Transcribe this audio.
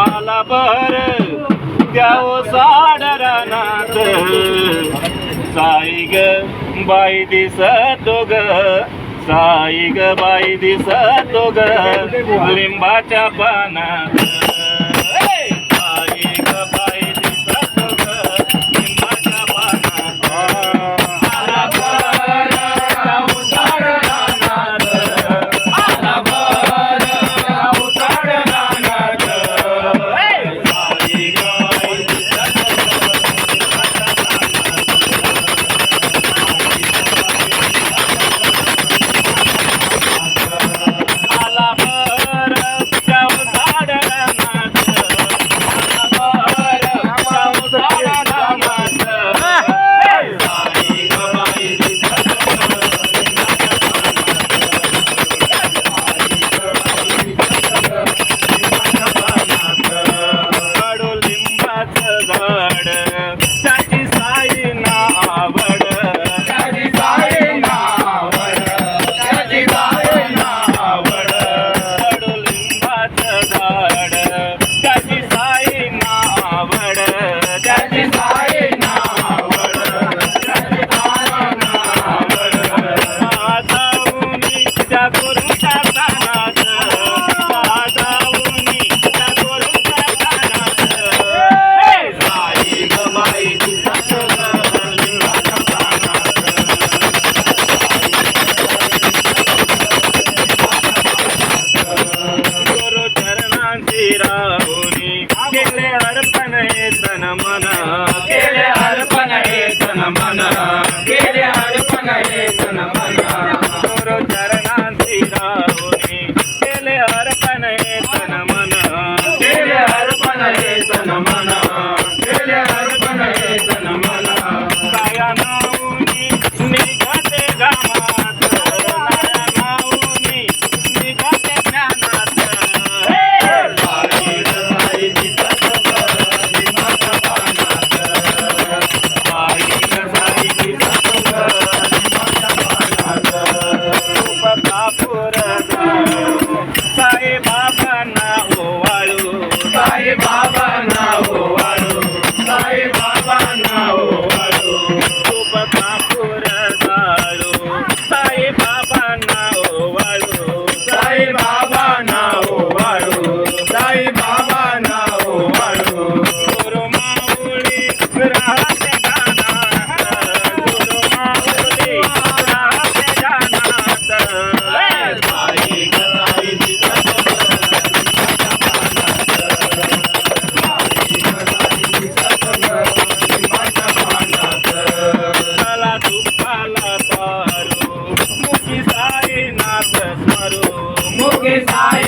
आला बर. द्याव साड रानात साई ग बाई दिसतो ग साई ग बाई दिसतो ग लिंबाच्या पानात i'm going Singapore. Yeah, know. के साथ